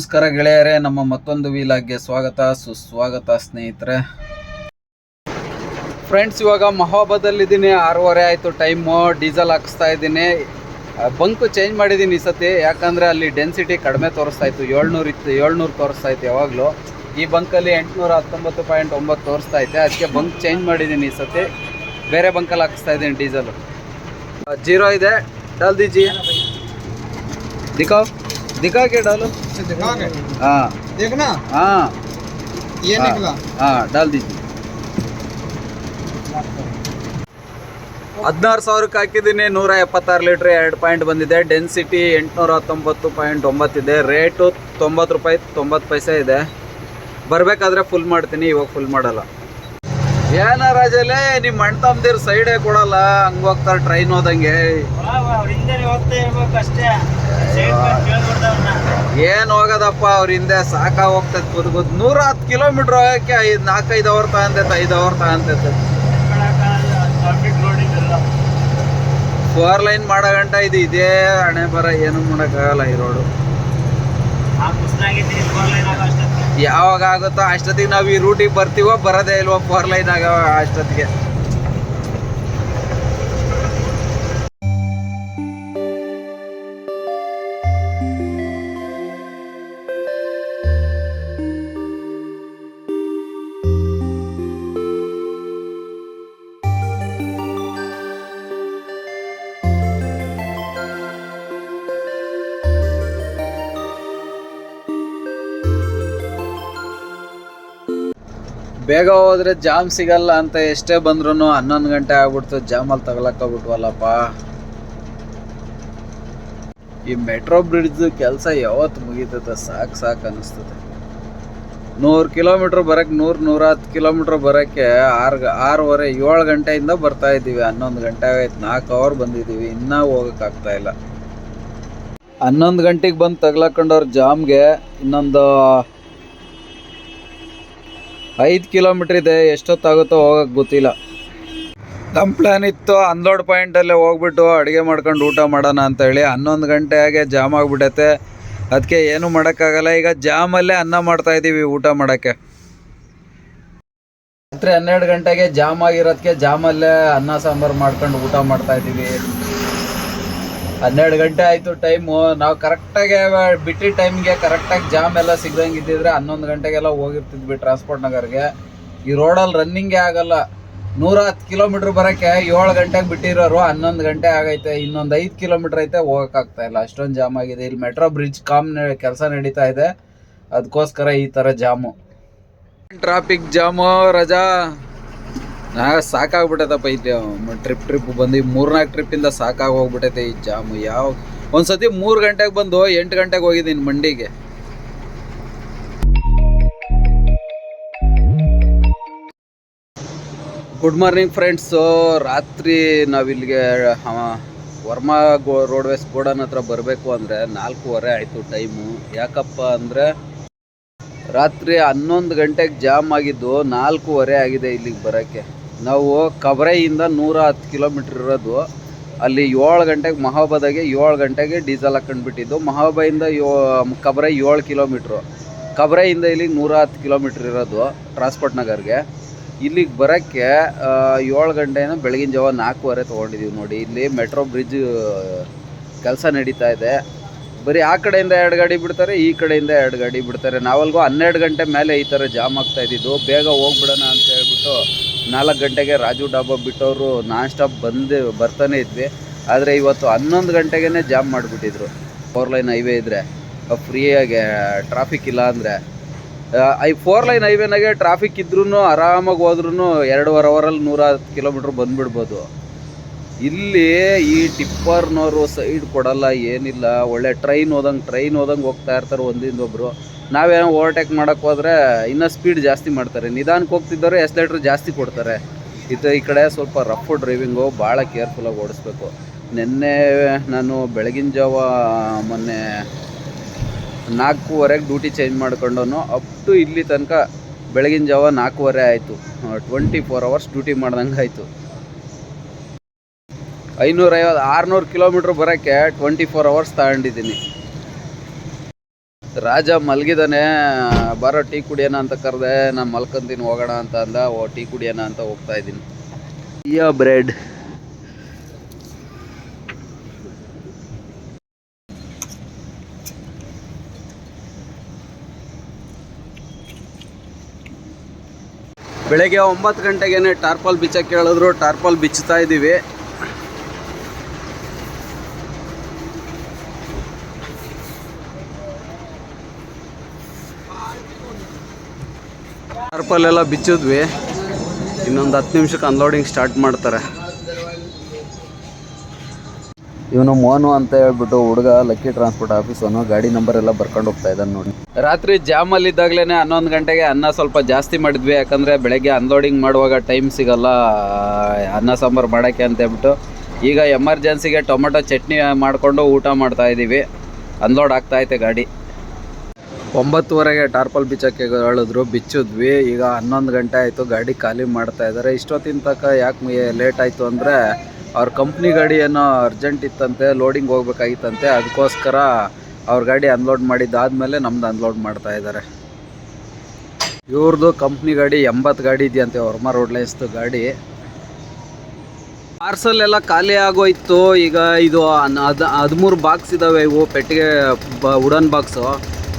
ನಮಸ್ಕಾರ ಗೆಳೆಯರೇ, ನಮ್ಮ ಮತ್ತೊಂದು ವೀಲಾಗ್ಗೆ ಸ್ವಾಗತ, ಸುಸ್ವಾಗತ ಸ್ನೇಹಿತರೆ. ಫ್ರೆಂಡ್ಸ್ ಇವಾಗ ಮಹಾಬದಲ್ಲಿದ್ದೀನಿ ಆರೂವರೆ ಆಯಿತು ಟೈಮು ಡೀಸೆಲ್ ಹಾಕಿಸ್ತಾ ಇದ್ದೀನಿ. ಬಂಕು ಚೇಂಜ್ ಮಾಡಿದ್ದೀನಿ ಈ ಸತಿ, ಯಾಕಂದರೆ ಅಲ್ಲಿ ಡೆನ್ಸಿಟಿ ಕಡಿಮೆ ತೋರಿಸ್ತಾ ಇತ್ತು, ಏಳ್ನೂರು ಇತ್ತು, ಏಳ್ನೂರು ತೋರಿಸ್ತಾ ಇತ್ತು ಯಾವಾಗಲೂ. ಈ ಬಂಕಲ್ಲಿ ಎಂಟುನೂರ ಹತ್ತೊಂಬತ್ತು ಪಾಯಿಂಟ್ ಒಂಬತ್ತು ತೋರಿಸ್ತಾ ಇದೆ ಅದಕ್ಕೆ ಬಂಕ್ ಚೇಂಜ್ ಮಾಡಿದ್ದೀನಿ ಈ ಸತಿ. ಬೇರೆ ಬಂಕಲ್ಲಿ ಹಾಕಿಸ್ತಾ ಇದ್ದೀನಿ ಡೀಸೆಲು. ಜೀರೋ ಇದೆ. ಡಲ್ದಿ ಜಿ ದಿಖಾವ್ ದಿಖಾ के डालो दिखाओगे हाँ देखना हाँ ये हाँ। निकला हाँ डाल दीजिए ಹದಿನಾರು ಸಾವಿರಕ್ಕೆ ಹಾಕಿದ್ದೀನಿ ನೂರ ಎಪ್ಪತ್ತಾರು ಲೀಟ್ರ್ ಎರಡು ಪಾಯಿಂಟ್ ಬಂದಿದೆ ಡೆನ್ಸಿಟಿ ಎಂಟುನೂರ ಹತ್ತೊಂಬತ್ತು ಪಾಯಿಂಟ್ ಒಂಬತ್ತಿದೆ ರೇಟು ತೊಂಬತ್ತು ರೂಪಾಯಿ ತೊಂಬತ್ತು ಪೈಸೆ ಇದೆ ಬರಬೇಕಾದ್ರೆ ಫುಲ್ ಮಾಡ್ತೀನಿ ಇವಾಗ ಫುಲ್ ಮಾಡಲ್ಲ ಏನ ರಾಜಲೆ ನಿಮ್ಮ ಅಣ್ಣ ತಮ್ದಿರ್ ಸೈಡೇ ಕೊಡಲ್ಲ ಹಂಗ ಹೋಗ್ತಾರೆ ಟ್ರೈನ್ ಹೋದಂಗೆ. ಏನ್ ಹೋಗೋದಪ್ಪ ಅವ್ರ ಹಿಂದೆ ಸಾಕ ಹೋಗ್ತೈತೆ ಕುದ್ಗುದ್ ನೂರ ಹತ್ತು ಕಿಲೋಮೀಟರ್ ಹೋಗಕ್ಕೆ ಐದು ನಾಲ್ಕೈದು ಅವರ್ ತಗಂತೈತೆ ಐದು ಅವರ್ ತಗಂತೈತೆ. ಫೋರ್ ಲೈನ್ ಮಾಡೋ ಗಂಟ ಇದು ಇದೇ ಹಣೆ ಬರ ಏನು ಮಾಡೋಕ್ಕಾಗಲ್ಲ ಈ ರೋಡು ಯಾವಾಗ ಆಗುತ್ತೋ ಅಷ್ಟೊತ್ತಿಗೆ ನಾವು ಈ ರೂಟಿಗೆ ಬರ್ತೀವೋ ಬರೋದೇ ಇಲ್ವೋ ಫೋರ್ ಲೈನ್ ಆಗೋ ಅಷ್ಟೊತ್ತಿಗೆ. ಬೇಗ ಹೋದ್ರೆ ಜಾಮ್ ಸಿಗಲ್ಲ ಅಂತ ಎಷ್ಟೇ ಬಂದ್ರು ಹನ್ನೊಂದು ಗಂಟೆ ಆಗ್ಬಿಡ್ತು. ಜಾಮಲ್ಲಿ ತಗೊಳಕ್ಕಾಗ್ಬಿಟ್ವಲ್ಲಪ್ಪ ಈ ಮೆಟ್ರೋ ಬ್ರಿಡ್ಜ್ ಕೆಲಸ ಯಾವತ್ತು ಮುಗೀತದೆ ಸಾಕು ಸಾಕು ಅನಿಸ್ತದೆ ನೂರು ಕಿಲೋಮೀಟ್ರ್ ಬರಕ್ಕೆ ನೂರು ನೂರ ಹತ್ತು ಕಿಲೋಮೀಟ್ರ್ ಬರೋಕ್ಕೆ ಆರು ಆರೂವರೆ ಏಳು ಗಂಟೆಯಿಂದ ಬರ್ತಾ ಇದ್ದೀವಿ. ಹನ್ನೊಂದು ಗಂಟೆ ಆಗೈತೆ. ನಾಲ್ಕು ಅವರ್ ಬಂದಿದ್ದೀವಿ. ಇನ್ನೂ ಹೋಗೋಕ್ಕಾಗ್ತಾ ಇಲ್ಲ. ಹನ್ನೊಂದು ಗಂಟೆಗೆ ಬಂದು ತಗ್ಲಾಕೊಂಡವ್ರ ಜಾಮ್ಗೆ ಇನ್ನೊಂದು ಐದು ಕಿಲೋಮೀಟ್ರ್ ಇದೆ, ಎಷ್ಟೊತ್ತಾಗುತ್ತೋ ಹೋಗಕ್ಕೆ ಗೊತ್ತಿಲ್ಲ. ನಮ್ಮ ಪ್ಲ್ಯಾನ್ ಇತ್ತು ಅನ್ಲೋಡ್ ಪಾಯಿಂಟಲ್ಲೇ ಹೋಗ್ಬಿಟ್ಟು ಅಡುಗೆ ಮಾಡ್ಕೊಂಡು ಊಟ ಮಾಡೋಣ ಅಂತ ಹೇಳಿ. ಹನ್ನೊಂದು ಹಾಗೆ ಜಾಮ್ ಆಗಿಬಿಟ್ಟೈತೆ. ಅದಕ್ಕೆ ಏನು ಮಾಡೋಕ್ಕಾಗಲ್ಲ. ಈಗ ಜಾಮಲ್ಲೇ ಅನ್ನ ಮಾಡ್ತಾ ಇದ್ದೀವಿ ಊಟ ಮಾಡೋಕ್ಕೆ. ರಾತ್ರಿ ಹನ್ನೆರಡು ಗಂಟೆಗೆ ಜಾಮ್ ಆಗಿರೋದಕ್ಕೆ ಜಾಮಲ್ಲೇ ಅನ್ನ ಸಾಂಬಾರು ಮಾಡ್ಕೊಂಡು ಊಟ ಮಾಡ್ತಾ ಇದ್ದೀವಿ ಹನ್ನೆರಡು ಗಂಟೆ ಆಯಿತು ಟೈಮು ನಾವು ಕರೆಕ್ಟಾಗಿ ಬಿಟ್ಟಿದ್ದ ಟೈಮ್ಗೆ ಕರೆಕ್ಟಾಗಿ ಜಾಮ್ ಎಲ್ಲ ಸಿಗ್ದಂಗೆ ಇದ್ದಿದ್ರೆ ಹನ್ನೊಂದು ಗಂಟೆಗೆಲ್ಲ ಹೋಗಿರ್ತಿದ್ವಿ ಟ್ರಾನ್ಸ್ಪೋರ್ಟ್ ನಗರ್ಗೆ. ಈ ರೋಡಲ್ಲಿ ರನ್ನಿಂಗೇ ಆಗಲ್ಲ. ನೂರ ಹತ್ತು ಕಿಲೋಮೀಟ್ರ್ ಬರೋಕ್ಕೆ ಏಳು ಗಂಟೆಗೆ ಬಿಟ್ಟಿರೋರು ಹನ್ನೊಂದು ಗಂಟೆ ಆಗೈತೆ. ಇನ್ನೊಂದು ಐದು ಕಿಲೋಮೀಟ್ರ್ ಐತೆ ಹೋಗೋಕ್ಕಾಗ್ತಾ ಇಲ್ಲ. ಅಷ್ಟೊಂದು ಜಾಮ್ ಆಗಿದೆ. ಇಲ್ಲಿ ಮೆಟ್ರೋ ಬ್ರಿಡ್ಜ್ ಕಾಮ್ ಕೆಲಸ ನಡೀತಾ ಇದೆ. ಅದಕ್ಕೋಸ್ಕರ ಈ ಥರ ಜಾಮು ಟ್ರಾಫಿಕ್ ಜಾಮು ರಜಾ. ನಾ ಸಾಕಾಗ್ಬಿಟ್ಟೈತಪ್ಪ ಇದು ಟ್ರಿಪ್ ಟ್ರಿಪ್ ಬಂದು ಮೂರ್ನಾಲ್ಕು ಟ್ರಿಪ್ಪಿಂದ ಸಾಕಾಗಿ ಹೋಗ್ಬಿಟ್ಟೈತೆ ಈ ಜಾಮು. ಯಾವ ಒಂದ್ಸತಿ ಮೂರು ಗಂಟೆಗೆ ಬಂದು ಎಂಟು ಗಂಟೆಗೆ ಹೋಗಿದ್ದೀನಿ ಮಂಡಿಗೆ ಗುಡ್ ಮಾರ್ನಿಂಗ್ ಫ್ರೆಂಡ್ಸು ರಾತ್ರಿ ನಾವಿಲ್ಲಿಗೆ ವರ್ಮಾ ಗೋ ರೋಡ್ವೇಸ್ ಗೋಡನ್ ಹತ್ರ ಬರಬೇಕು ಅಂದರೆ ನಾಲ್ಕೂವರೆ ಆಯಿತು ಟೈಮು. ಯಾಕಪ್ಪ ಅಂದರೆ ರಾತ್ರಿ ಹನ್ನೊಂದು ಗಂಟೆಗೆ ಜಾಮ್ ಆಗಿದ್ದು ನಾಲ್ಕೂವರೆ ಆಗಿದೆ ಇಲ್ಲಿಗೆ ಬರೋಕ್ಕೆ. ನಾವು ಕಬರೈಯಿಂದ ನೂರ ಹತ್ತು ಕಿಲೋಮೀಟ್ರ್ ಇರೋದು. ಅಲ್ಲಿ ಏಳು ಗಂಟೆಗೆ ಮಹಾಬಾದಾಗೆ ಏಳು ಗಂಟೆಗೆ ಡೀಸೆಲ್ ಹಾಕೊಂಡ್ಬಿಟ್ಟಿದ್ದು. ಮಹಾಬಾಯಿಂದ ಯೋ, ಕಬರೆ ಏಳು ಕಿಲೋಮೀಟ್ರು. ಕಬರೆಯಿಂದ ಇಲ್ಲಿಗೆ ನೂರ ಹತ್ತು ಕಿಲೋಮೀಟ್ರ್ ಇರೋದು ಟ್ರಾನ್ಸ್ಪೋರ್ಟ್ ನಗರ್ಗೆ. ಇಲ್ಲಿಗೆ ಬರೋಕ್ಕೆ ಏಳು ಗಂಟೆನ ಬೆಳಗಿನ ಜಾವ ನಾಲ್ಕೂವರೆ ತೊಗೊಂಡಿದ್ದೀವಿ ನೋಡಿ. ಇಲ್ಲಿ ಮೆಟ್ರೋ ಬ್ರಿಡ್ಜ್, ಕೆಲಸ ನಡೀತಾ ಇದೆ. ಬರೀ ಆ ಕಡೆಯಿಂದ ಎರಡು ಗಾಡಿ ಬಿಡ್ತಾರೆ, ಈ ಕಡೆಯಿಂದ ಎರಡು ಗಾಡಿ ಬಿಡ್ತಾರೆ. ನಾವಲ್ಗೂ ಹನ್ನೆರಡು ಗಂಟೆ ಮೇಲೆ ಈ ಥರ ಜಾಮ್ ಆಗ್ತಾ ಇದ್ದಿದ್ದು. ಬೇಗ ಹೋಗ್ಬಿಡೋಣ ಅಂತ ಹೇಳ್ಬಿಟ್ಟು ನಾಲ್ಕು ಗಂಟೆಗೆ ರಾಜು ಡಾಬಾ ಬಿಟ್ಟವರು ನಾನ್ ಸ್ಟಾಪ್ ಬಂದು ಬರ್ತಾನೆ ಇದ್ವಿ. ಆದರೆ ಇವತ್ತು ಹನ್ನೊಂದು ಗಂಟೆಗೇ ಜಾಮ್ ಮಾಡಿಬಿಟ್ಟಿದ್ರು. ಫೋರ್ ಲೈನ್ ಹೈವೇ ಇದ್ದರೆ ಫ್ರೀಯಾಗಿ ಟ್ರಾಫಿಕ್ ಇಲ್ಲ ಅಂದರೆ ಐ ಫೋರ್ ಲೈನ್ ಹೈವೇನಾಗೆ ಟ್ರಾಫಿಕ್ ಇದ್ರೂ ಆರಾಮಾಗಿ ಹೋದ್ರೂ ಎರಡೂವರೆ ಅವರಲ್ಲಿ ನೂರ ಹತ್ತು ಕಿಲೋಮೀಟ್ರ್ ಬಂದುಬಿಡ್ಬೋದು. ಇಲ್ಲಿ ಈ ಟಿಪ್ಪರ್ನವರು ಸೈಡ್ ಕೊಡಲ್ಲ, ಏನಿಲ್ಲ. ಒಳ್ಳೆ ಟ್ರೈನ್ ಹೋದಂಗೆ ಟ್ರೈನ್ ಹೋದಂಗೆ ಹೋಗ್ತಾ ಇರ್ತಾರೆ ಒಂದಿಂದ ಒಬ್ಬರು ನಾವೇನೋ ಓವರ್ಟೇಕ್ ಮಾಡೋಕ್ಕೆ ಹೋದರೆ ಇನ್ನೂ ಸ್ಪೀಡ್ ಜಾಸ್ತಿ ಮಾಡ್ತಾರೆ. ನಿಧಾನಕ್ಕೆ ಹೋಗ್ತಿದ್ದವರು ಎಸ್ಲೇಟ್ರ್ ಜಾಸ್ತಿ ಕೊಡ್ತಾರೆ. ಇದು ಈ ಕಡೆ ಸ್ವಲ್ಪ ರಫ್ ಡ್ರೈವಿಂಗು ಭಾಳ ಕೇರ್ಫುಲ್ಲಾಗಿ ಓಡಿಸ್ಬೇಕು. ನಿನ್ನೆ ನಾನು ಬೆಳಗಿನ ಜಾವ ಮೊನ್ನೆ ನಾಲ್ಕೂವರೆಗೆ ಡ್ಯೂಟಿ ಚೇಂಜ್ ಮಾಡ್ಕೊಂಡು ಅಪ್ ಟು ಇಲ್ಲಿ ತನಕ ಬೆಳಗಿನ ಜಾವ ನಾಲ್ಕೂವರೆ ಆಯಿತು. ಟ್ವೆಂಟಿ ಫೋರ್ ಅವರ್ಸ್ ಡ್ಯೂಟಿ ಮಾಡ್ದಂಗೆ ಆಯಿತು. ಐನೂರೈವತ್ತು, ಆರುನೂರು ಕಿಲೋಮೀಟ್ರ್ ಬರೋಕ್ಕೆ ಟ್ವೆಂಟಿ ಫೋರ್ ಅವರ್ಸ್ ತಗೊಂಡಿದ್ದೀನಿ. ರಾಜ ಮಲಗಿದಾನೆ ಬರೋ ಟೀ ಕುಡಿಯೋಣ ಅಂತ ಕರೆದೆ ನಾನು ಮಲ್ಕೊಂತೀನಿ ಹೋಗೋಣ ಅಂತ ಅಂದ ಓ ಟೀ ಕುಡಿಯೋಣ ಅಂತ ಹೋಗ್ತಾ ಇದ್ದೀನಿ. ಇಯೋ ಬ್ರೆಡ್ ಬೆಳಗ್ಗೆ ಒಂಬತ್ತು ಗಂಟೆಗೇನೆ ಟಾರ್ಪಲ್ ಬಿಚ್ಚಕ್ಕೆ ಹೇಳಿದ್ರು ಟಾರ್ಪಲ್ ಬಿಚ್ಚುತ್ತಾ ಇದ್ದೀವಿ ಟಾರ್ಪಲ್ ಎಲ್ಲ ಬಿಚ್ಚಿದ್ವಿ. ಇನ್ನೊಂದು ಹತ್ತು ನಿಮಿಷಕ್ಕೆ ಅನ್ಲೋಡಿಂಗ್ ಸ್ಟಾರ್ಟ್ ಮಾಡ್ತಾರೆ. ಇವನು ಮೋನು ಅಂತ ಹೇಳ್ಬಿಟ್ಟು ಹುಡುಗ ಲಕ್ಕಿ ಟ್ರಾನ್ಸ್ಪೋರ್ಟ್ ಆಫೀಸನು ಗಾಡಿ ನಂಬರ್ ಎಲ್ಲ ಬರ್ಕೊಂಡು ಹೋಗ್ತಾ ಇದ್ದಾನೆ ನೋಡಿ. ರಾತ್ರಿ ಜಾಮಲ್ಲಿ ಇದ್ದಾಗಲೇ ಹನ್ನೊಂದು ಗಂಟೆಗೆ ಅನ್ನ ಸ್ವಲ್ಪ ಜಾಸ್ತಿ ಮಾಡಿದ್ವಿ. ಯಾಕಂದ್ರೆ ಬೆಳಗ್ಗೆ ಅನ್ಲೋಡಿಂಗ್ ಮಾಡುವಾಗ ಟೈಮ್ ಸಿಗಲ್ಲ. ಅನ್ನ ಸಾಂಬಾರು ಮಾಡೋಕ್ಕೆ ಅಂತ ಹೇಳ್ಬಿಟ್ಟು ಈಗ ಎಮರ್ಜೆನ್ಸಿಗೆ ಟೊಮೆಟೊ ಚಟ್ನಿ ಮಾಡಿಕೊಂಡು ಊಟ ಮಾಡ್ತಾ ಇದ್ದೀವಿ ಅನ್ಲೋಡ್ ಆಗ್ತಾ ಐತೆ ಗಾಡಿ. ಒಂಬತ್ತುವರೆಗೆ ಟಾರ್ಪಲ್ ಬಿಚ್ಚಕ್ಕೆ ಹೇಳಿದ್ರು ಬಿಚ್ಚಿದ್ವಿ. ಈಗ ಹನ್ನೊಂದು ಗಂಟೆ ಆಯಿತು, ಗಾಡಿ ಖಾಲಿ ಮಾಡ್ತಾ ಇದ್ದಾರೆ ಇಷ್ಟೊತ್ತಿನ ತನಕ ಯಾಕೆ ಲೇಟ್ ಆಯಿತು ಅಂದರೆ, ಅವ್ರ ಕಂಪ್ನಿ ಗಾಡಿ ಏನೋ ಅರ್ಜೆಂಟ್ ಇತ್ತಂತೆ ಲೋಡಿಂಗ್ ಹೋಗ್ಬೇಕಾಗಿತ್ತಂತೆ. ಅದಕ್ಕೋಸ್ಕರ ಅವ್ರ ಗಾಡಿ ಅನ್ಲೋಡ್ ಮಾಡಿದ್ದಾದಮೇಲೆ ನಮ್ದು ಅನ್ಲೋಡ್ ಮಾಡ್ತಾ ಇದ್ದಾರೆ ಇವ್ರದ್ದು ಕಂಪ್ನಿ ಗಾಡಿ ಎಂಬತ್ತು ಗಾಡಿ ಇದೆಯಂತೆ, ವರ್ಮ ರೋಡ್ ಲೈನ್ಸ್ದು ಗಾಡಿ. ಪಾರ್ಸಲ್ ಎಲ್ಲ ಖಾಲಿ ಆಗೋಯ್ತು. ಈಗ ಇದು ಹದ್ ಹದಿಮೂರು ಬಾಕ್ಸ್ ಇದ್ದಾವೆ ಇವು, ಪೆಟ್ಟಿಗೆ, ಬ ವುಡನ್ ಬಾಕ್ಸು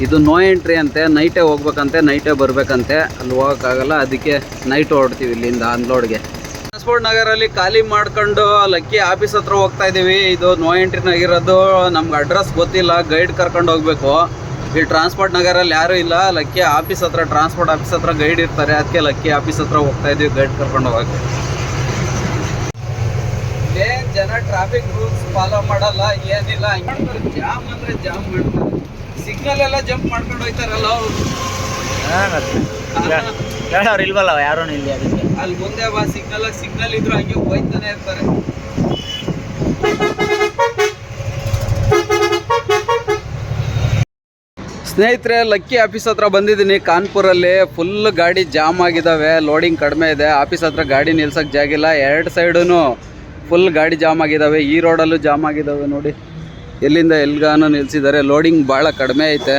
ಇದು ನೋ ಎಂಟ್ರಿ ಅಂತೆ ನೈಟೇ ಹೋಗ್ಬೇಕಂತೆ ನೈಟೇ ಬರಬೇಕಂತೆ, ಅಲ್ಲಿ ಹೋಗೋಕ್ಕಾಗಲ್ಲ, ಅದಕ್ಕೆ ನೈಟ್ ಹೊರಡ್ತೀವಿ ಇಲ್ಲಿಂದ ಅನ್ಲೋಡ್ಗೆ. ಟ್ರಾನ್ಸ್ಪೋರ್ಟ್ ನಗರಲ್ಲಿ ಖಾಲಿ ಮಾಡ್ಕೊಂಡು ಲಕ್ಕಿ ಆಫೀಸ್ ಹತ್ರ ಹೋಗ್ತಾ ಇದ್ದೀವಿ ಇದು ನೋ ಎಂಟ್ರಿನಾಗಿರೋದು ನಮ್ಗೆ ಅಡ್ರೆಸ್ ಗೊತ್ತಿಲ್ಲ ಗೈಡ್ ಕರ್ಕೊಂಡು ಹೋಗ್ಬೇಕು. ಇಲ್ಲಿ ಟ್ರಾನ್ಸ್ಪೋರ್ಟ್ ನಗರಲ್ಲಿ ಯಾರೂ ಇಲ್ಲ, ಲಕ್ಕಿ ಆಫೀಸ್ ಹತ್ರ ಟ್ರಾನ್ಸ್ಪೋರ್ಟ್ ಆಫೀಸ್ ಹತ್ರ ಗೈಡ್ ಇರ್ತಾರೆ. ಅದಕ್ಕೆ ಲಕ್ಕಿ ಆಫೀಸ್ ಹತ್ರ ಹೋಗ್ತಾ ಇದೀವಿ ಗೈಡ್ ಕರ್ಕೊಂಡು ಹೋಗಕ್ಕೆ. ಜನ ಟ್ರಾಫಿಕ್ ರೂಲ್ಸ್ ಫಾಲೋ ಮಾಡಲ್ಲ, ಏನಿಲ್ಲ ಜಾಮ್ ಅಂದ್ರೆ ಜಾಮ್ ಮಾಡ್ತಾರೆ. ಸಿಗ್ನಲ್ ಎಲ್ಲ ಜಂಪ್ ಮಾಡ್ಕೊಂಡು ಹೋಯ್ತಾರಲ್ಲ ಅವ್ರು. ಹೇಳೋರು ಇಲ್ವಲ್ಲ ಯಾರು ಇಲ್ಲಿ ಅದಕ್ಕೆ? ಅಲ್ಲಿ ಮುಂದೆ ಬಾ ಸಿಗ್ನಲ್ ಸಿಗ್ನಲ್ ಇದ್ರು ಹಂಗೆ ಹೋಯ್ತಾನೆ ಇರ್ತಾರೆ. ಸ್ನೇಹಿತರೆ ಲಕ್ಕಿ ಆಫೀಸ್ ಹತ್ರ ಬಂದಿದ್ದೀನಿ. ಕಾನ್ಪುರಲ್ಲಿ ಫುಲ್ ಗಾಡಿ ಜಾಮ್ ಆಗಿದ್ದಾವೆ ಲೋಡಿಂಗ್ ಕಡಿಮೆ ಇದೆ. ಆಫೀಸ್ ಹತ್ರ ಗಾಡಿ ನಿಲ್ಸಕ್ಕೆ ಜಾಗಿಲ್ಲ. ಎರಡು ಸೈಡೂ ಫುಲ್ ಗಾಡಿ ಜಾಮ್ ಆಗಿದ್ದಾವೆ ಈ ರೋಡಲ್ಲೂ ಜಾಮ್ ಆಗಿದ್ದಾವೆ ನೋಡಿ. ಎಲ್ಲಿಂದ ಎಲ್ಗಾನು ನಿಲ್ಸಿದ್ದಾರೆ? ಲೋಡಿಂಗ್ ಭಾಳ ಕಡಿಮೆ ಐತೆ.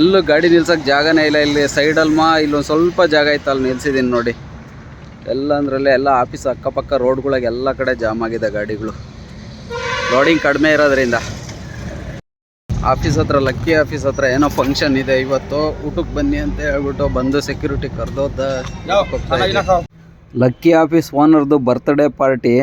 ಎಲ್ಲೂ ಗಾಡಿ ನಿಲ್ಸಕ್ಕೆ ಜಾಗನೇ ಇಲ್ಲ. ಇಲ್ಲಿ ಸೈಡಲ್ಲಿ ಮಾ ಇಲ್ಲೊಂದು ಸ್ವಲ್ಪ ಜಾಗ ಐತೆ ಅಲ್ಲಿ ನಿಲ್ಸಿದ್ದೀನಿ ನೋಡಿ. ಎಲ್ಲ ಅಂದ್ರಲ್ಲಿ ಎಲ್ಲ ಆಫೀಸ್ ಅಕ್ಕಪಕ್ಕ ರೋಡ್ಗಳಿಗೆ ಎಲ್ಲ ಕಡೆ ಜಾಮ್ ಆಗಿದೆ ಗಾಡಿಗಳು. ಲೋಡಿಂಗ್ ಕಡಿಮೆ ಇರೋದ್ರಿಂದ. ಆಫೀಸ್ ಹತ್ರ ಲಕ್ಕಿ ಆಫೀಸ್ ಹತ್ರ ಏನೋ ಫಂಕ್ಷನ್ ಇದೆ ಇವತ್ತು. ಊಟಕ್ಕೆ ಬನ್ನಿ ಅಂತ ಹೇಳ್ಬಿಟ್ಟು ಬಂದು ಸೆಕ್ಯೂರಿಟಿ ಕರೆದೋದ. ಲಕ್ಕಿ ಆಫೀಸ್ ಓನರ್ದು ಬರ್ತ್ಡೇ ಪಾರ್ಟಿ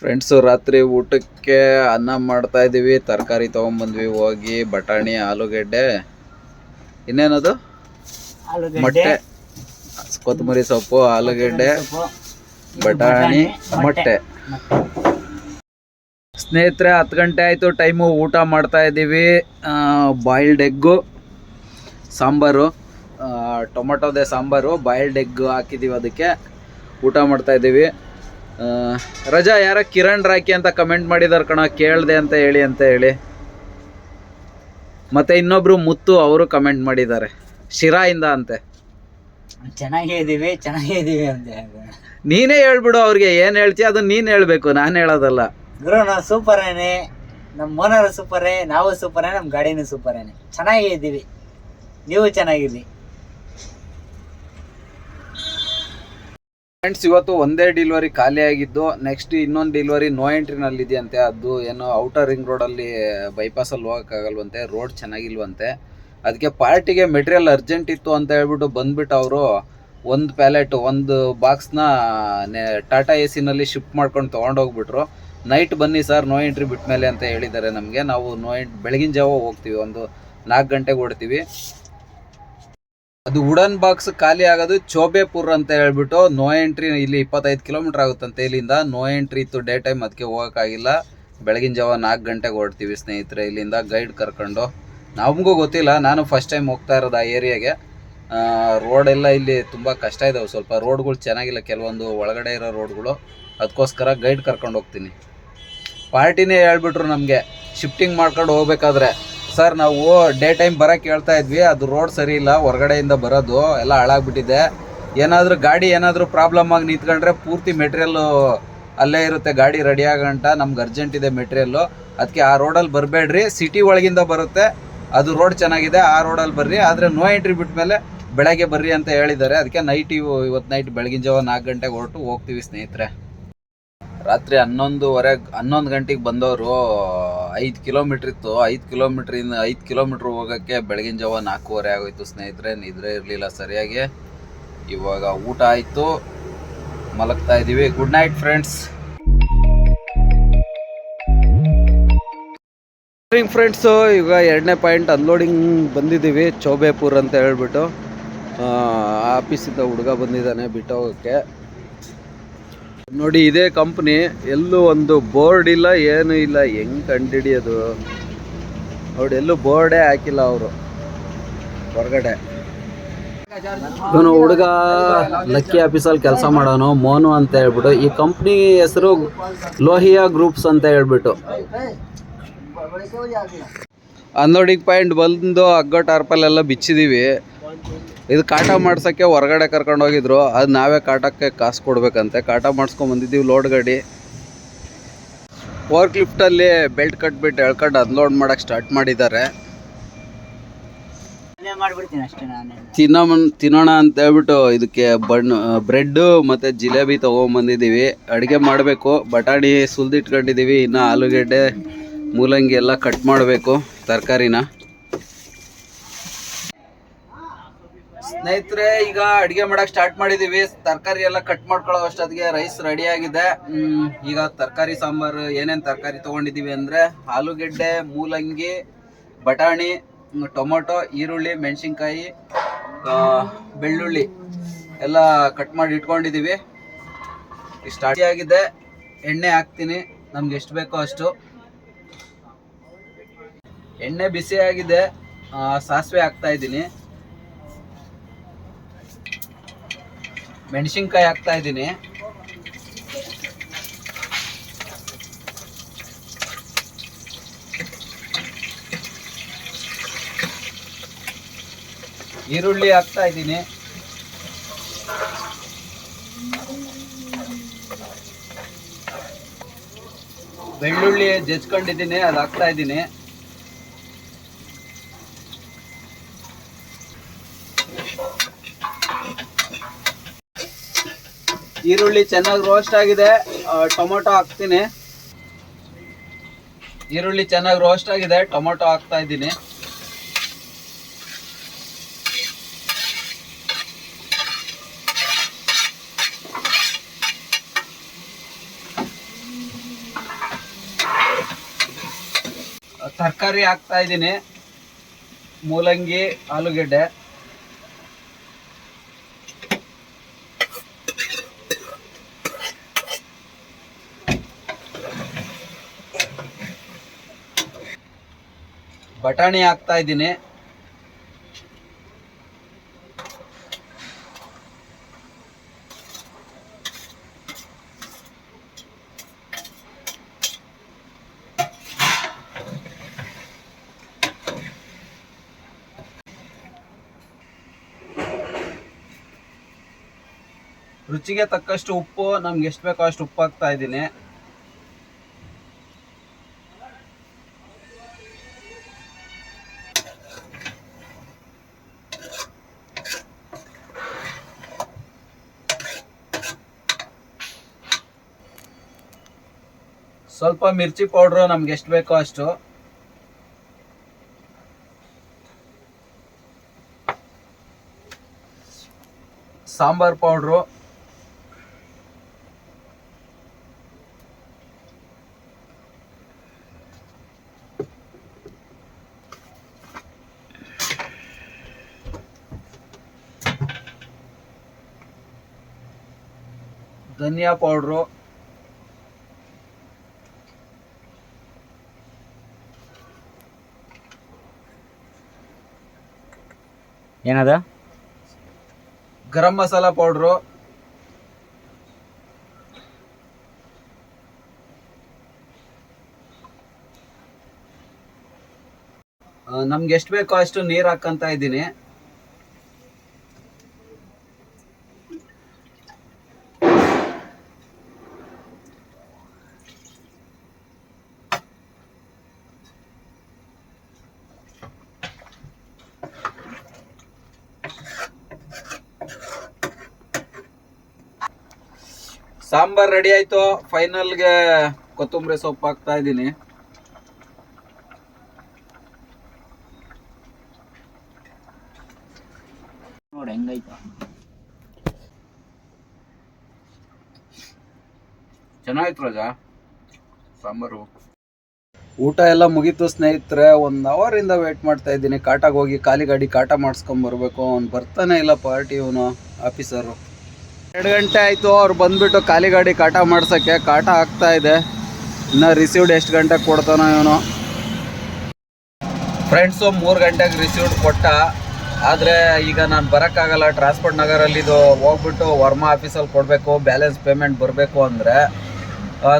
ಫ್ರೆಂಡ್ಸು ರಾತ್ರಿ ಊಟಕ್ಕೆ ಅನ್ನ ಮಾಡ್ತಾ ಇದ್ದೀವಿ ತರಕಾರಿ ತೊಗೊಂಬಂದ್ವಿ. ಹೋಗಿ ಬಟಾಣಿ ಆಲೂಗೆಡ್ಡೆ. ಇನ್ನೇನದು? ಮೊಟ್ಟೆ. ಕೊತ್ತಂಬರಿ ಸೊಪ್ಪು ಆಲೂಗೆಡ್ಡೆ ಬಟಾಣಿ ಮೊಟ್ಟೆ. ಸ್ನೇಹಿತರೆ ಹತ್ತು ಗಂಟೆ ಆಯಿತು. ಟೈಮು ಊಟ ಮಾಡ್ತಾ ಇದ್ದೀವಿ ಬಾಯ್ಲ್ಡ್ ಎಗ್ಗು ಸಾಂಬಾರು. ಟೊಮೊಟೊದೆ ಸಾಂಬಾರು. ಬಾಯ್ಲ್ಡ್ ಎಗ್ ಹಾಕಿದ್ದೀವಿ ಅದಕ್ಕೆ. ಊಟ ಮಾಡ್ತಾ ಇದ್ದೀವಿ ರಜಾ ಯಾರ? ಕಿರಣ್ ರಾಕಿ ಅಂತ ಕಮೆಂಟ್ ಮಾಡಿದಾರೆ ಕಣ ಕೇಳ್ದೆ ಅಂತ ಹೇಳಿ ಅಂತ ಹೇಳಿ. ಮತ್ತೆ ಇನ್ನೊಬ್ರು ಮುತ್ತು ಅವರು ಕಮೆಂಟ್ ಮಾಡಿದ್ದಾರೆ. ಶಿರಾಯಿಂದ ಅಂತೆ. ಚೆನ್ನಾಗೇ ಇದೀವಿ ಚೆನ್ನಾಗೇ ಇದೀವಿ ಅಂತ. ನೀನೇ ಹೇಳ್ಬಿಡು ಅವ್ರಿಗೆ ಏನು ಹೇಳ್ತಿ ಅದು ನೀನು ಹೇಳಬೇಕು ನಾನು ಹೇಳೋದಲ್ಲ. ಗುರು ನಾವು ಸೂಪರೇನೆ ನಮ್ಮ ಮೋನರು ಸೂಪರೇ ನಾವು ಸೂಪರೇ ನಮ್ಮ ಗಾಡಿನೂ ಸೂಪರೇನೆ ಚೆನ್ನಾಗೇ ಇದ್ದೀವಿ ನೀವು ಚೆನ್ನಾಗಿರಿ ಫ್ರೆಂಡ್ಸ್ ಇವತ್ತು ಒಂದೇ ಡಿಲಿವರಿ ಖಾಲಿ ಆಗಿದ್ದು ನೆಕ್ಸ್ಟ್ ಇನ್ನೊಂದು ಡಿಲಿವರಿ ನೋ ಎಂಟ್ರಿನಲ್ಲಿ ಇದೆಯಂತೆ ಅದು ಏನೋ ಔಟರ್ ರಿಂಗ್ ರೋಡಲ್ಲಿ ಬೈಪಾಸಲ್ಲಿ ಹೋಗೋಕ್ಕಾಗಲ್ವಂತೆ ರೋಡ್ ಚೆನ್ನಾಗಿಲ್ವಂತೆ. ಅದಕ್ಕೆ ಪಾರ್ಟಿಗೆ ಮೆಟೀರಿಯಲ್ ಅರ್ಜೆಂಟ್ ಇತ್ತು ಅಂತ ಹೇಳ್ಬಿಟ್ಟು ಬಂದ್ಬಿಟ್ಟು ಅವರು ಒಂದು ಪ್ಯಾಲೆಟ್ ಒಂದು ಬಾಕ್ಸ್ನ ಟಾಟಾ ಎ ಸಿನಲ್ಲಿ ಶಿಫ್ಟ್ ಮಾಡ್ಕೊಂಡು ತೊಗೊಂಡೋಗ್ಬಿಟ್ರು ನೈಟ್ ಬನ್ನಿ ಸರ್ ನೋ ಎಂಟ್ರಿ ಬಿಟ್ಟ ಮೇಲೆ ಅಂತ ಹೇಳಿದ್ದಾರೆ ನಮಗೆ. ನಾವು ನೋ ಎಂಟ್ ಬೆಳಗಿನ ಜಾವ ಹೋಗ್ತೀವಿ, ಒಂದು ನಾಲ್ಕು ಗಂಟೆಗೆ ಓಡ್ತೀವಿ ಅದು ವುಡನ್ ಬಾಕ್ಸ್ ಖಾಲಿ ಆಗೋದು ಚೋಬೆಪುರ್ ಅಂತ ಹೇಳ್ಬಿಟ್ಟು ನೋ ಎಂಟ್ರಿ ಇಲ್ಲಿ ಇಪ್ಪತ್ತೈದು ಕಿಲೋಮೀಟರ್ ಆಗುತ್ತಂತೆ ಇಲ್ಲಿಂದ. ನೋ ಎಂಟ್ರಿ ಇತ್ತು ಡೇ ಟೈಮ್ ಅದಕ್ಕೆ ಹೋಗೋಕ್ಕಾಗಿಲ್ಲ. ಬೆಳಗಿನ ಜಾವ ನಾಲ್ಕು ಗಂಟೆಗೆ ಹೊರಡ್ತೀವಿ ಸ್ನೇಹಿತರೆ ಇಲ್ಲಿಂದ ಗೈಡ್ ಕರ್ಕೊಂಡು. ನಮಗೂ ಗೊತ್ತಿಲ್ಲ, ನಾನು ಫಸ್ಟ್ ಟೈಮ್ ಹೋಗ್ತಾ ಇರೋದು ಆ ಏರಿಯಾಗೆ ರೋಡೆಲ್ಲ ಇಲ್ಲಿ ತುಂಬ ಕಷ್ಟ ಇದಾವೆ, ಸ್ವಲ್ಪ ರೋಡ್ಗಳು ಚೆನ್ನಾಗಿಲ್ಲ, ಕೆಲವೊಂದು ಒಳಗಡೆ ಇರೋ ರೋಡ್ಗಳು ಅದಕ್ಕೋಸ್ಕರ ಗೈಡ್ ಕರ್ಕೊಂಡು ಹೋಗ್ತೀನಿ. ಪಾರ್ಟಿನೇ ಹೇಳ್ಬಿಟ್ರು ನಮಗೆ ಶಿಫ್ಟಿಂಗ್ ಮಾಡ್ಕೊಂಡು ಹೋಗ್ಬೇಕಾದ್ರೆ. ಸರ್, ನಾವು ಡೇ ಟೈಮ್ ಬರೋಕ್ಕೆ ಹೇಳ್ತಾ ಇದ್ವಿ. ಅದು ರೋಡ್ ಸರಿ ಇಲ್ಲ, ಹೊರಗಡೆಯಿಂದ ಬರೋದು, ಎಲ್ಲ ಹಾಳಾಗ್ಬಿಟ್ಟಿದೆ. ಏನಾದರೂ ಗಾಡಿ ಏನಾದರೂ ಪ್ರಾಬ್ಲಮ್ ಆಗಿ ನಿಂತ್ಕೊಂಡ್ರೆ ಪೂರ್ತಿ ಮೆಟೀರಿಯಲ್ಲು ಅಲ್ಲೇ ಇರುತ್ತೆ, ಗಾಡಿ ರೆಡಿ ಆಗಂಟ, ನಮ್ಗೆ ಅರ್ಜೆಂಟ್ ಇದೆ ಮೆಟೀರಿಯಲ್ಲು ಅದಕ್ಕೆ ಆ ರೋಡಲ್ಲಿ ಬರಬೇಡ್ರಿ. ಸಿಟಿ ಒಳಗಿಂದ ಬರುತ್ತೆ, ಅದು ರೋಡ್ ಚೆನ್ನಾಗಿದೆ, ಆ ರೋಡಲ್ಲಿ ಬರ್ರಿ. ಆದರೆ ನೋ ಎಂಟ್ರಿ ಬಿಟ್ಟ ಮೇಲೆ ಬೆಳಗ್ಗೆ ಬರ್ರಿ ಅಂತ ಹೇಳಿದ್ದಾರೆ. ಅದಕ್ಕೆ ನೈಟ್ ಇವು ಇವತ್ತು ನೈಟ್ ಬೆಳಗಿನ ಜಾವ ನಾಲ್ಕು ಗಂಟೆಗೆ ಹೊರಟು ಹೋಗ್ತೀವಿ ಸ್ನೇಹಿತರೆ. ರಾತ್ರಿ ಹನ್ನೊಂದುವರೆ, ಹನ್ನೊಂದು ಗಂಟೆಗೆ ಬಂದವರು, ಐದು ಕಿಲೋಮೀಟ್ರ್ ಇತ್ತು. ಐದು ಕಿಲೋಮೀಟ್ರಿಂದ ಐದು ಕಿಲೋಮೀಟ್ರ್ ಹೋಗೋಕ್ಕೆ ಬೆಳಗಿನ ಜಾವ ನಾಲ್ಕೂವರೆ ಆಗೋಯ್ತು. ಸ್ನೇಹಿತರೆ, ನಿದ್ರೆ ಇರಲಿಲ್ಲ ಸರಿಯಾಗಿ. ಇವಾಗ ಊಟ ಆಯಿತು. ಮಲಗ್ತಾ ಇದ್ದೀವಿ ಗುಡ್ ನೈಟ್ ಫ್ರೆಂಡ್ಸ್ ಫ್ರೆಂಡ್ಸು ಈಗ ಎರಡನೇ ಪಾಯಿಂಟ್ ಅನ್ಲೋಡಿಂಗ್ ಬಂದಿದ್ದೀವಿ. ಚೌಬೇಪುರ್ ಅಂತ ಹೇಳ್ಬಿಟ್ಟು ಆಫೀಸಿಂದ ಹುಡುಗ ಬಂದಿದ್ದಾನೆ ಬಿಟ್ಟು ಹೋಗೋಕ್ಕೆ ನೋಡಿ, ಇದೇ ಕಂಪ್ನಿ ಎಲ್ಲೂ ಒಂದು ಬೋರ್ಡ್ ಇಲ್ಲ, ಏನು ಇಲ್ಲ. ಹೆಂಗ್ ಕಂಡಿಡಿಯೋದು? ನೋಡಿ, ಎಲ್ಲೂ ಬೋರ್ಡೇ ಹಾಕಿಲ್ಲ ಅವರು. ಹೊರಗಡೆ. ಇವನು ಹುಡುಗ ಲಕ್ಕಿ ಆಫೀಸಲ್ಲಿ ಕೆಲಸ ಮಾಡೋನು, ಮೋನು ಅಂತ ಹೇಳ್ಬಿಟ್ಟು, ಈ ಕಂಪ್ನಿ ಹೆಸರು ಲೋಹಿಯಾ ಗ್ರೂಪ್ಸ್ ಅಂತ ಹೇಳ್ಬಿಟ್ಟು. ಹನ್ನೊಡಿಗೆ ಪಾಯಿಂಟ್ ಬಂದು ಅಗ್ಗ ಟಾರ್ಪಲ್ ಎಲ್ಲ ಬಿಚ್ಚಿದೀವಿ. ಇದು ಕಾಟ ಮಾಡ್ಸೋಕ್ಕೆ ಹೊರಗಡೆ ಕರ್ಕೊಂಡು ಹೋಗಿದ್ರು. ಅದು ನಾವೇ ಕಾಟಕ್ಕೆ ಕಾಸು ಕೊಡ್ಬೇಕಂತೆ. ಕಾಟ ಮಾಡಿಸ್ಕೊಂಡ್ ಬಂದಿದ್ದೀವಿ ಲೋಡ್ ಗಾಡಿ. ಫೋರ್ಕ್ ಲಿಫ್ಟಲ್ಲಿ ಬೆಲ್ಟ್ ಕಟ್ಬಿಟ್ಟು ಎಳ್ಕೊಂಡು ಅನ್ಲೋಡ್ ಮಾಡೋಕ್ಕೆ ಸ್ಟಾರ್ಟ್ ಮಾಡಿದ್ದಾರೆ. ತಿನ್ನೋ ತಿನ್ನೋಣ ಅಂತ ಹೇಳ್ಬಿಟ್ಟು ಇದಕ್ಕೆ ಬಣ್ಣ ಬ್ರೆಡ್ಡು ಮತ್ತು ಜಿಲೇಬಿ ತೊಗೊಂಬಂದಿದ್ದೀವಿ. ಅಡುಗೆ ಮಾಡಬೇಕು. ಬಟಾಣಿ ಸುಲ್ದಿಟ್ಕೊಂಡಿದ್ದೀವಿ. ಇನ್ನು ಆಲೂಗೆಡ್ಡೆ ಮೂಲಂಗಿ ಎಲ್ಲ ಕಟ್ ಮಾಡಬೇಕು ತರಕಾರಿನ. ಸ್ನೇಹಿತರೆ, ಈಗ ಅಡುಗೆ ಮಾಡಕ್ ಸ್ಟಾರ್ಟ್ ಮಾಡಿದೀವಿ. ತರಕಾರಿ ಎಲ್ಲ ಕಟ್ ಮಾಡ್ಕೊಳ್ಳೋ ಅಷ್ಟೊತ್ತಿಗೆ ರೈಸ್ ರೆಡಿ ಆಗಿದೆ. ಈಗ ತರಕಾರಿ ಸಾಂಬಾರು, ಏನೇನು ತರಕಾರಿ ತೊಗೊಂಡಿದ್ದೀವಿ ಅಂದ್ರೆ ಆಲೂಗೆಡ್ಡೆ, ಮೂಲಂಗಿ, ಬಟಾಣಿ, ಟೊಮೊಟೊ, ಈರುಳ್ಳಿ, ಮೆಣಸಿನ್ಕಾಯಿ ಬೆಳ್ಳುಳ್ಳಿ ಎಲ್ಲ ಕಟ್ ಮಾಡಿ ಇಟ್ಕೊಂಡಿದ್ದೀವಿ. ಸ್ಟಾರ್ಟ್ ಆಗಿದೆ. ಎಣ್ಣೆ ಹಾಕ್ತೀನಿ. ನಮ್ಗೆ ಎಷ್ಟು ಬೇಕೋ ಅಷ್ಟು. ಎಣ್ಣೆ ಬಿಸಿ ಆಗಿದೆ. ಸಾಸಿವೆ ಹಾಕ್ತಾ ಇದ್ದೀನಿ. ಮೆಣಸಿನ್ಕಾಯಿ ಹಾಕ್ತಾ ಇದ್ದೀನಿ. ಈರುಳ್ಳಿ ಹಾಕ್ತಾ ಇದ್ದೀನಿ. ಬೆಳ್ಳುಳ್ಳಿ ಜಜ್ಕೊಂಡಿದ್ದೀನಿ ಅದು ಹಾಕ್ತಾ ಇದ್ದೀನಿ. ಈರುಳ್ಳಿ ಚೆನ್ನಾಗಿ ರೋಸ್ಟ್ ಆಗಿದೆ. ಟೊಮೊಟೊ ಹಾಕ್ತೀನಿ. ಈರುಳ್ಳಿ ಚೆನ್ನಾಗಿ ರೋಸ್ಟ್ ಆಗಿದೆ. ಟೊಮೊಟೊ ಹಾಕ್ತಾ ಇದ್ದೀನಿ. ತರಕಾರಿ ಹಾಕ್ತಾ ಇದ್ದೀನಿ. ಮೂಲಂಗಿ, ಆಲೂಗೆಡ್ಡೆ. ಬಟಾಣಿ ಹಾಕ್ತಾ ಇದ್ದೀನಿ. ರುಚಿಗೆ ತಕ್ಕಷ್ಟು ಉಪ್ಪು ನಮ್ಗೆ ಎಷ್ಟು ಬೇಕೋ ಅಷ್ಟು ಉಪ್ಪು ಹಾಕ್ತಾ ಇದ್ದೀನಿ. ಸ್ವಲ್ಪ ಮಿರ್ಚಿ ಪೌಡ್ರು ನಮ್ಗೆ ಎಷ್ಟು ಬೇಕೋ ಅಷ್ಟು. ಸಾಂಬಾರ್ ಪೌಡ್ರು. ಧನಿಯಾ ಪೌಡ್ರು. ಏನದ? ಗರಂ ಮಸಾಲ ಪೌಡ್ರು. ನಮ್ಗೆ ಎಷ್ಟು ಬೇಕೋ ಅಷ್ಟು ನೀರು ಹಾಕ್ಕಂತ ಇದ್ದೀನಿ. ಸಾಂಬಾರ್ ರೆಡಿ ಆಯ್ತು. ಫೈನಲ್ಗೆ ಕೊತ್ತಂಬರಿ ಸೊಪ್ಪು ಹಾಕ್ತಾ ಇದ್ದೀನಿ. ನೋಡಿ ಹೆಂಗೈತ. ಚೆನ್ನಾಗಿತ್ತು ರಾಜ, ಸಾಂಬಾರು. ಊಟ ಎಲ್ಲ ಮುಗೀತು ಸ್ನೇಹಿತರೆ, ಒಂದು ಅವರಿಂದ ವೇಟ್ ಮಾಡ್ತಾ ಇದ್ದೀನಿ. ಕಾಟಾಗೋಗಿ ಖಾಲಿ ಗಾಡಿ ಕಾಟ ಮಾಡಿಸ್ಕೊಂಡ್ ಬರ್ಬೇಕು. ಅವ್ನು ಬರ್ತಾನೆ ಇಲ್ಲ ಪಾರ್ಟಿ ಅವನು ಆಫೀಸರು ಎರಡು ಗಂಟೆ ಆಯಿತು, ಅವ್ರು ಬಂದುಬಿಟ್ಟು ಖಾಲಿ ಗಾಡಿ ಕಾಟ ಮಾಡ್ಸೋಕ್ಕೆ ಕಾಟ ಆಗ್ತಾ ಇದೆ. ಇನ್ನು ರಿಸೀವ್ಡ್ ಎಷ್ಟು ಗಂಟೆಗೆ ಕೊಡ್ತಾನೋ ಇವನು ಫ್ರೆಂಡ್ಸು ಮೂರು ಗಂಟೆಗೆ ರಿಸೀವ್ಡ್ ಕೊಟ್ಟ. ಆದರೆ ಈಗ ನಾನು ಬರೋಕ್ಕಾಗಲ್ಲ ಟ್ರಾನ್ಸ್ಪೋರ್ಟ್ ನಗರಲ್ಲಿ ಇದು ಹೋಗ್ಬಿಟ್ಟು ವರ್ಮಾ ಆಫೀಸಲ್ಲಿ ಕೊಡಬೇಕು ಬ್ಯಾಲೆನ್ಸ್ ಪೇಮೆಂಟ್ ಬರಬೇಕು ಅಂದರೆ.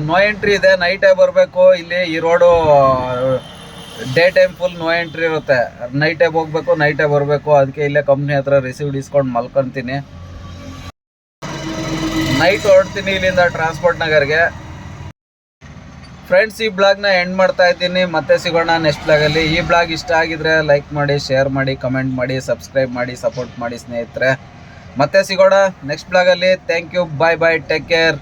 ನೋ ಎಂಟ್ರಿ ಇದೆ ನೈಟೇ ಬರಬೇಕು, ಇಲ್ಲಿ ಈ road day time full no entry ಇರುತ್ತೆ. ನೈಟೇ ಹೋಗ್ಬೇಕು ನೈಟೇ ಬರಬೇಕು, ಅದಕ್ಕೆ ಇಲ್ಲೇ ಕಂಪ್ನಿ ಹತ್ರ ರಿಸೀವ್ಡ್ ಇಸ್ಕೊಂಡು ಮಲ್ಕೊತೀನಿ. ನೈಟ್ ಹೊರಡ್ತೀನಿ ಇಲ್ಲಿಂದ ಟ್ರಾನ್ಸ್ಪೋರ್ಟ್ ನಗರ್ಗೆ. ಫ್ರೆಂಡ್ಸ್ ಈ ಬ್ಲಾಗ್ನ ಎಂಡ್ ಮಾಡ್ತಾ ಇದ್ದೀನಿ. ಮತ್ತೆ ಸಿಗೋಣ ನೆಕ್ಸ್ಟ್ ಬ್ಲಾಗಲ್ಲಿ ಈ ಬ್ಲಾಗ್ ಇಷ್ಟ ಆಗಿದ್ರೆ ಲೈಕ್ ಮಾಡಿ ಶೇರ್ ಮಾಡಿ ಕಮೆಂಟ್ ಮಾಡಿ ಸಬ್ಸ್ಕ್ರೈಬ್ ಮಾಡಿ ಸಪೋರ್ಟ್ ಮಾಡಿ ಸ್ನೇಹಿತರೆ. ಮತ್ತೆ ಸಿಗೋಣ next ಬ್ಲಾಗಲ್ಲಿ thank you bye bye take care